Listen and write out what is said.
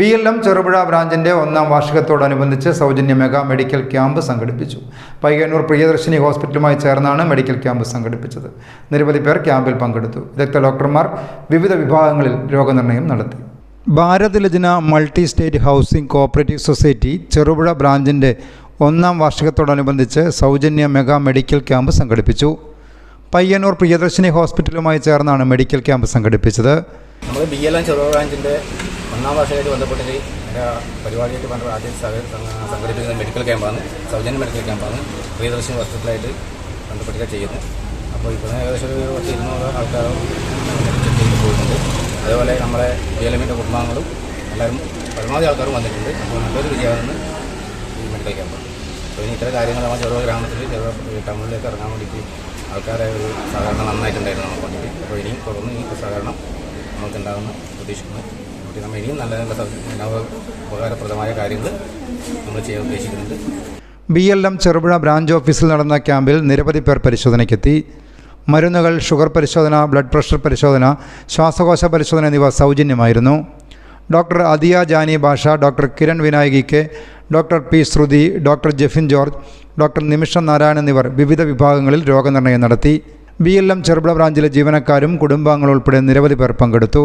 B L M Cherupuzha ബ്രാഞ്ചിന്റെ ഒന്നാം വാർഷികത്തോടനുബന്ധിച്ച് സൗജന്യ മെഗാ മെഡിക്കൽ ക്യാമ്പ് സംഘടിപ്പിച്ചു. പയ്യന്നൂർ പ്രിയദർശിനി ഹോസ്പിറ്റലുമായി ചേർന്നാണ് മെഡിക്കൽ ക്യാമ്പ് സംഘടിപ്പിച്ചത്. നിരവധി പേർ ക്യാമ്പിൽ പങ്കെടുത്തു. വിദഗ്ധ ഡോക്ടർമാർ വിവിധ വിഭാഗങ്ങളിൽ രോഗനിർണയം നടത്തി. Bharat ലജന multi state housing cooperative society Cherupuzha ബ്രാഞ്ചിന്റെ ഒന്നാം വാർഷികത്തോടനുബന്ധിച്ച് സൗജന്യ മെഗാ മെഡിക്കൽ ക്യാമ്പ് സംഘടിപ്പിച്ചു. പയ്യന്നൂർ പ്രിയദർശിനി ഹോസ്പിറ്റലുമായി ചേർന്നാണ് മെഡിക്കൽ ക്യാമ്പ് സംഘടിപ്പിച്ചത്. നമ്മൾ ബി എൽ എം ചെറുപുഴ ബ്രാഞ്ചിന്റെ ഒന്നാം വർഷമായിട്ട് ബന്ധപ്പെട്ടിട്ട് എന്റെ പരിപാടിയായിട്ട് ബന്ധപ്പെട്ട് ആദ്യം സംഘടിപ്പിക്കുന്ന മെഡിക്കൽ ക്യാമ്പാണ് സൗജന്യ മെഡിക്കൽ ക്യാമ്പാണ്. പ്രിയദർശിനി ഹോസ്പിറ്റലായിട്ട് ബന്ധപ്പെട്ടിട്ട് ചെയ്യുന്നത് അപ്പോൾ ഇപ്പോൾ ഏകദേശം ഒരു പത്ത് ഇരുന്നൂറ് ആൾക്കാരും പോയിട്ടുണ്ട്. അതേപോലെ നമ്മളെ ബി എൽ എമ്മിന്റെ കുടുംബാംഗങ്ങളും എല്ലാവരും പരമാവധി ആൾക്കാരും വന്നിട്ടുണ്ട്. അപ്പോൾ നല്ലൊരു വിജയമാണ് ഈ മെഡിക്കൽ ക്യാമ്പ്. അപ്പോൾ ഇനി ഇത്തരം കാര്യങ്ങൾ നമ്മൾ ചെറുപുഴ ഗ്രാമത്തിൽ ചെറുപുഴ ടൗണിലേക്ക് ഇറങ്ങാൻ വേണ്ടിയിട്ട് ആൾക്കാരെ ഒരു സഹകരണം നന്നായിട്ടുണ്ടായിരുന്നു നമുക്ക് വേണ്ടിയിട്ട്. അപ്പോൾ ഇനിയും തുടർന്ന് ഈ സഹകരണം നമുക്ക് ഉണ്ടാകുന്ന പ്രതീക്ഷിക്കുന്നു. അപ്പോൾ നമ്മൾ ഇനിയും നല്ല നല്ല ഉപകാരപ്രദമായ കാര്യങ്ങൾ നമ്മൾ ചെയ്യാൻ ഉദ്ദേശിക്കുന്നുണ്ട്. B L M Cherupuzha branch ഓഫീസിൽ നടന്ന ക്യാമ്പിൽ നിരവധി പേർ പരിശോധനയ്ക്കെത്തി. മരുന്നുകൾ ഷുഗർ പരിശോധന ബ്ലഡ് പ്രഷർ പരിശോധന ശ്വാസകോശ പരിശോധന എന്നിവ സൗജന്യമായിരുന്നു. Doctor Adiya Jani Bhasha doctor Kiran Vinayaki K doctor P Shruti doctor Jeffin George doctor Nimisha Narayanan എന്നിവർ വിവിധ വിഭാഗങ്ങളിൽ രോഗനിർണയം നടത്തി. ബി എൽ എം ചെറുപുഴ ബ്രാഞ്ചിലെ ജീവനക്കാരും കുടുംബാംഗങ്ങളും ഉൾപ്പെടെ നിരവധി പേർ പങ്കെടുത്തു.